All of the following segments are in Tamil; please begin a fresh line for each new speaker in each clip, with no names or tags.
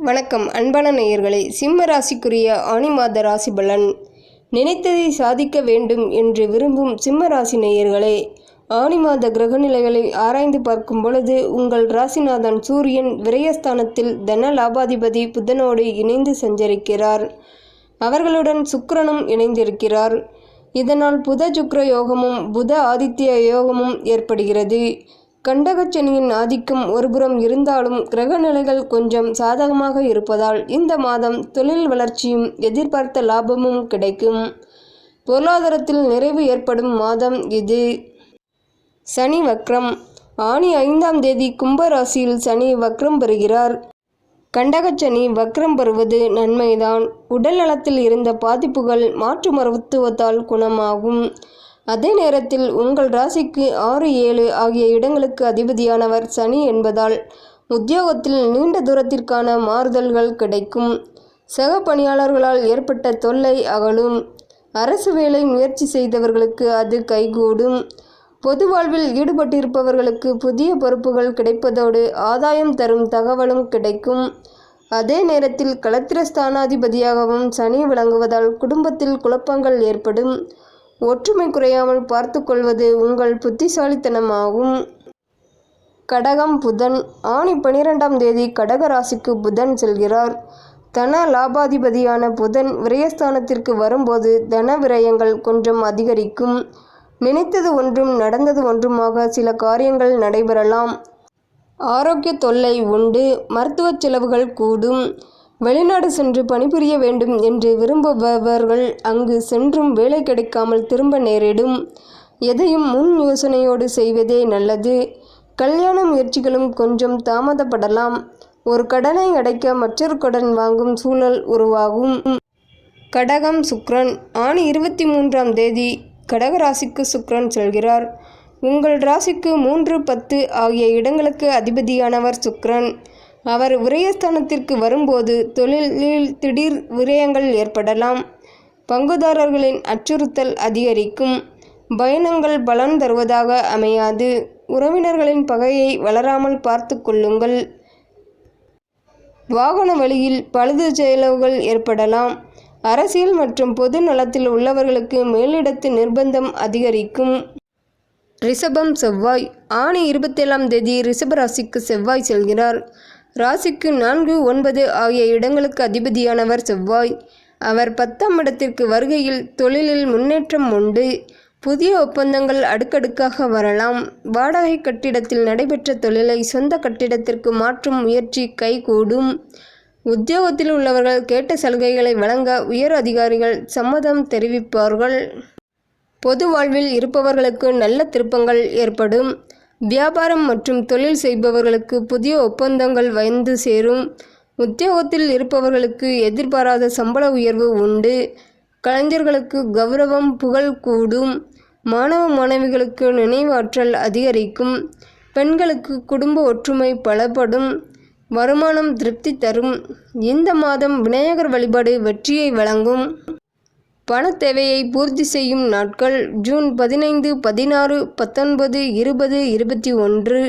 வணக்கம் அன்பான நேயர்களே. சிம்ம ராசிக்குரிய ஆணி மாத ராசி பலன். நினைத்ததை சாதிக்க வேண்டும் என்று விரும்பும் சிம்ம ராசி நேயர்களே ஆணி மாத கிரகநிலைகளை ஆராய்ந்து பார்க்கும் பொழுது உங்கள் ராசிநாதன் சூரியன் விரயஸ்தானத்தில் தன லாபாதிபதி புதனோடு இணைந்து சஞ்சரிக்கிறார். அவர்களுடன் சுக்கரனும் இணைந்திருக்கிறார். இதனால் புத சுக்ர யோகமும் புத ஆதித்ய யோகமும் ஏற்படுகிறது. கண்டகச்சனியின் ஆதிக்கம் ஒருபுறம் இருந்தாலும் கிரக நிலைகள் கொஞ்சம் சாதகமாக இருப்பதால் இந்த மாதம் தொழில் வளர்ச்சியும் எதிர்பார்த்த லாபமும் கிடைக்கும். பொருளாதாரத்தில் நிறைவு ஏற்படும் மாதம் இது. சனி வக்ரம். ஆணி ஐந்தாம் தேதி கும்பராசியில் சனி வக்ரம் பெறுகிறார். கண்டகச்சனி வக்ரம் பெறுவது நன்மைதான். உடல் நலத்தில் இருந்த பாதிப்புகள் மாற்று மருத்துவத்தால் குணமாகும். அதே நேரத்தில் உங்கள் ராசிக்கு ஆறு ஏழு ஆகிய இடங்களுக்கு அதிபதியானவர் சனி என்பதால் உத்தியோகத்தில் நீண்ட தூரத்திற்கான மாறுதல்கள் கிடைக்கும். சக பணியாளர்களால் ஏற்பட்ட தொல்லை அகலும். அரசு வேலை முயற்சி செய்தவர்களுக்கு அது கைகூடும். பொது வாழ்வில் ஈடுபட்டிருப்பவர்களுக்கு புதிய பொறுப்புகள் கிடைப்பதோடு ஆதாயம் தரும் தகவலும் கிடைக்கும். அதே நேரத்தில் களத்திரஸ்தானாதிபதியாகவும் சனி விளங்குவதால் குடும்பத்தில் குழப்பங்கள் ஏற்படும். ஒற்றுமை குறையாமல் பார்த்து கொள்வது உங்கள் புத்திசாலித்தனமாகும். கடகம் புதன். ஆணி பனிரெண்டாம் தேதி கடக ராசிக்கு புதன் செல்கிறார். தன லாபாதிபதியான புதன் விரயஸ்தானத்திற்கு வரும்போது தன விரயங்கள் கொஞ்சம் அதிகரிக்கும். நினைத்தது ஒன்றும் நடந்தது ஒன்றுமாக சில காரியங்கள் நடைபெறலாம். ஆரோக்கிய தொல்லை உண்டு. மருத்துவ செலவுகள் கூடும். வெளிநாடு சென்று பணிபுரிய வேண்டும் என்று விரும்புபவர்கள் அங்கு சென்றும் வேலை கிடைக்காமல் திரும்ப நேரிடும். எதையும் முன் யோசனையோடு செய்வதே நல்லது. கல்யாண முயற்சிகளும் கொஞ்சம் தாமதப்படலாம். ஒரு கடனை அடைக்க மற்றொரு கடன் வாங்கும் சூழல் உருவாகும். கடகம் சுக்ரன் ஆணி இருபத்தி மூன்றாம் தேதி கடக ராசிக்கு சுக்ரன் செல்கிறார். உங்கள் ராசிக்கு மூன்று பத்து ஆகிய இடங்களுக்கு அதிபதியானவர் சுக்ரன். அவர் விரயஸ்தானத்திற்கு வரும்போது தொழிலில் திடீர் விரயங்கள் ஏற்படலாம். பங்குதாரர்களின் அச்சுறுத்தல் அதிகரிக்கும். பயணங்கள் பலன் தருவதாக அமையாது. உறவினர்களின் பகையை வளராமல் பார்த்து கொள்ளுங்கள். வாகன வழியில் பழுது செயலவுகள் ஏற்படலாம். அரசியல் மற்றும் பொது நலத்தில் உள்ளவர்களுக்கு மேலிடத்து நிர்பந்தம் அதிகரிக்கும். ரிஷபம் செவ்வாய் ஆணி இருபத்தேழாம் தேதி ரிஷபராசிக்கு செவ்வாய் செல்கிறார். ராசிக்கு நான்கு ஒன்பது ஆகிய இடங்களுக்கு அதிபதியானவர் செவ்வாய். அவர் பத்தாம் இடத்திற்கு வருகையில் தொழிலில் முன்னேற்றம் உண்டு. புதிய ஒப்பந்தங்கள் அடுக்கடுக்காக வரலாம். வாடகை கட்டிடத்தில் நடைபெற்ற தொழிலை சொந்த கட்டிடத்திற்கு மாற்றும் முயற்சி கைகூடும். உத்தியோகத்தில் உள்ளவர்கள் கேட்ட சலுகைகளை வழங்க உயர் அதிகாரிகள் சம்மதம் தெரிவிப்பார்கள். பொது வாழ்வில் இருப்பவர்களுக்கு நல்ல திருப்பங்கள் ஏற்படும். வியாபாரம் மற்றும் தொழில் செய்பவர்களுக்கு புதிய ஒப்பந்தங்கள் வந்து சேரும். உத்தியோகத்தில் இருப்பவர்களுக்கு எதிர்பாராத சம்பள உயர்வு உண்டு. கலைஞர்களுக்கு கௌரவம் புகழ் கூடும். மாணவ மாணவிகளுக்கு நினைவாற்றல் அதிகரிக்கும். பெண்களுக்கு குடும்ப ஒற்றுமை பலப்படும். வருமானம் திருப்தி தரும். இந்த மாதம் விநாயகர் வழிபாடு வெற்றியை வழங்கும். பண தேவையை பூர்த்தி செய்யும் நாட்கள் ஜூன் பதினைந்து பதினாறு பத்தொன்பது இருபது இருபத்தி ஒன்று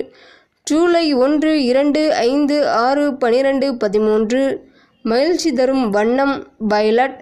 ஜூலை ஒன்று இரண்டு ஐந்து ஆறு பனிரெண்டு பதிமூன்று. மகிழ்ச்சி தரும் வண்ணம் வயலட்.